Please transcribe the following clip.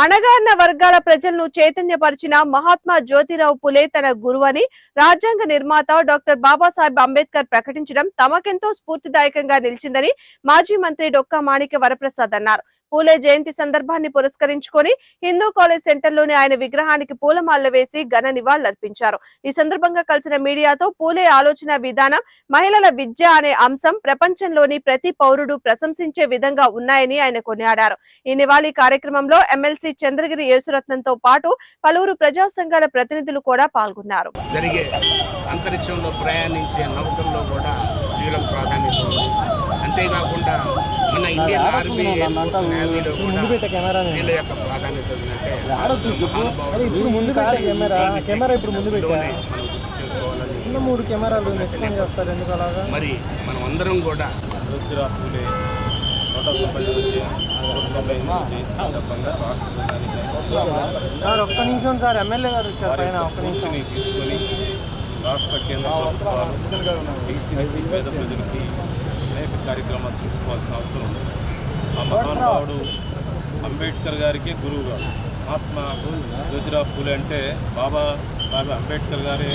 అణగారిన వర్గాల ప్రజలను చైతన్యపరిచిన మహాత్మా జ్యోతిరావు పులే తన గురువని రాజ్యాంగ నిర్మాత డాక్టర్ బాబాసాహెబ్ అంబేద్కర్ ప్రకటించడం తమకెంతో స్ఫూర్తిదాయకంగా నిలిచిందని మాజీ మంత్రి డొక్కా మాణిక్య వరప్రసాద్ అన్నారు. పూలే జయంతి సందర్భాన్ని పురస్కరించుకొని హిందూ కాలేజ్ సెంటర్లోని ఆయన విగ్రహానికి పూలమాల వేసి ఘన నివాళులర్పించారు. ఈ సందర్భంగా కలిసిన మీడియాతో పూలే ఆలోచన విధానం మహిళల విద్య అనే అంశం ప్రపంచంలోని ప్రతి పౌరుడు ప్రశంసించే విధంగా ఉన్నాయని ఆయన కొనియాడారు. ఈ నివాళి కార్యక్రమంలో ఎమ్మెల్సీ చంద్రగిరి యేసురత్నంతో పాటు పలువురు ప్రజా సంఘాల ప్రతినిధులు కూడా పాల్గొన్నారు. జరిగే అంతరిక్షంలో ప్రయాణించే నౌకల్లో కూడా స్త్రీలకు ప్రాధాన్యత ఉంది. అంతేకాకుండా ఇండియన్ ఆర్మీ యొక్క ప్రాధాన్యత ఇప్పుడు. ముందు కెమెరా కెమెరా ఇప్పుడు ముందు చేసుకోవాలని మూడు కెమెరాలు చేస్తారు ఎందుకు అలాగా? మరి మనం అందరం కూడా జ్యోతిరావు పూలే నూట తొంభై తొమ్మిది నూట తొంభై ఎనిమిది జయంతి సందర్భంగా రాష్ట్ర ప్రధాని సార్ ఒక్క నిమిషం సార్ ఎమ్మెల్యే గారు స్ఫూర్తిని తీసుకొని రాష్ట్ర కేంద్ర ప్రభుత్వాలు బీసీలకి పేద ప్రజలకి అనేక కార్యక్రమాలు తీసుకోవాల్సిన అవసరం ఉంది. ఆ మహానుభావుడు అంబేద్కర్ గారికి గురువు గారు మహాత్మా జ్యోతిరావు పూలే అంటే బాబా సాహెబ్ అంబేద్కర్ గారే